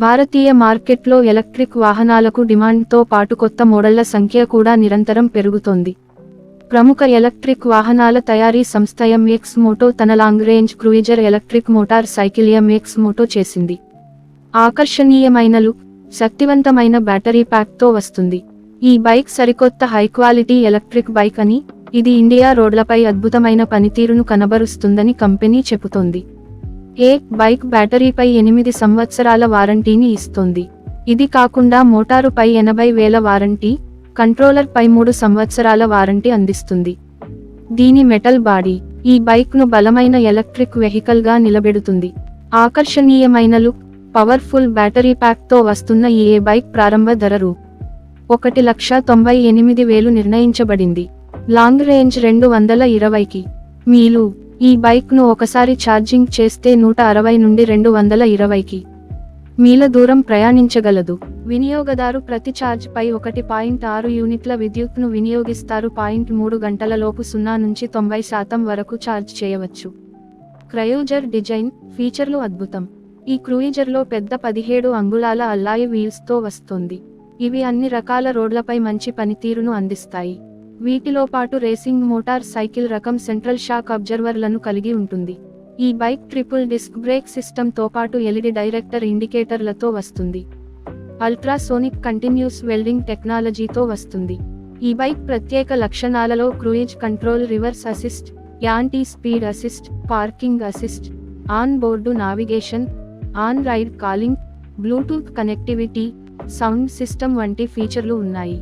భారతీయ మార్కెట్లో ఎలక్ట్రిక్ వాహనాలకు డిమాండ్తో పాటు కొత్త మోడళ్ళ సంఖ్య కూడా నిరంతరం పెరుగుతోంది. ప్రముఖ ఎలక్ట్రిక్ వాహనాల తయారీ సంస్థ ఎంఎక్స్ మోటో తన long range cruiser electric motorcycle MX Moto చేసింది. ఆకర్షణీయమైన లుక్ శక్తివంతమైన బ్యాటరీ ప్యాక్తో వస్తుంది. ఈ బైక్ సరికొత్త హై క్వాలిటీ ఎలక్ట్రిక్ బైక్ అని ఇది ఇండియా రోడ్లపై అద్భుతమైన పనితీరును కనబరుస్తుందని కంపెనీ చెబుతోంది. ఏ బైక్ బ్యాటరీపై ఎనిమిది సంవత్సరాల వారంటీని ఇస్తోంది. ఇది కాకుండా మోటారుపై ఎనభై వేల వారంటీ కంట్రోలర్ పై మూడు సంవత్సరాల వారంటీ అందిస్తుంది. దీని మెటల్ బాడీ ఈ బైక్ను బలమైన ఎలక్ట్రిక్ వెహికల్గా నిలబెడుతుంది. ఆకర్షణీయమైన లుక్ పవర్ఫుల్ బ్యాటరీ ప్యాక్తో వస్తున్న ఈ ఏ బైక్ ప్రారంభ ధర రూ ఒకటి లక్ష తొంభై ఎనిమిది వేలు నిర్ణయించబడింది. లాంగ్ రేంజ్ రెండు వందల ఇరవైకి. మీలు ఈ బైక్ను ఒకసారి ఛార్జింగ్ చేస్తే నూట అరవై నుండి రెండు వందల ఇరవైకి మీల దూరం ప్రయాణించగలదు. వినియోగదారు ప్రతి ఛార్జ్పై ఒకటి పాయింట్ ఆరు యూనిట్ల విద్యుత్ను వినియోగిస్తారు. పాయింట్ మూడు గంటలలోపు సున్నా నుంచి తొంభై శాతం వరకు ఛార్జ్ చేయవచ్చు. క్రయోజర్ డిజైన్ ఫీచర్లు అద్భుతం. ఈ క్రూయిజర్లో పెద్ద పదిహేడు అంగుళాల అల్లాయి వీల్స్తో వస్తుంది. ఇవి అన్ని రకాల రోడ్లపై మంచి పనితీరును అందిస్తాయి. వీటిలో పాటు రేసింగ్ మోటార్ సైకిల్ రకం సెంట్రల్ షాక్ అబ్జర్వర్లను కలిగి ఉంటుంది. ఈ బైక్ ట్రిపుల్ డిస్క్ బ్రేక్ సిస్టంతో పాటు ఎల్ఈడి డైరెక్టర్ ఇండికేటర్లతో వస్తుంది. అల్ట్రాసోనిక్ కంటిన్యూస్ వెల్డింగ్ టెక్నాలజీతో వస్తుంది. ఈ బైక్ ప్రత్యేక లక్షణాలలో cruise control reverse assist anti speed assist parking assist on board navigation on ride calling Bluetooth connectivity sound system వంటి ఫీచర్లు ఉన్నాయి.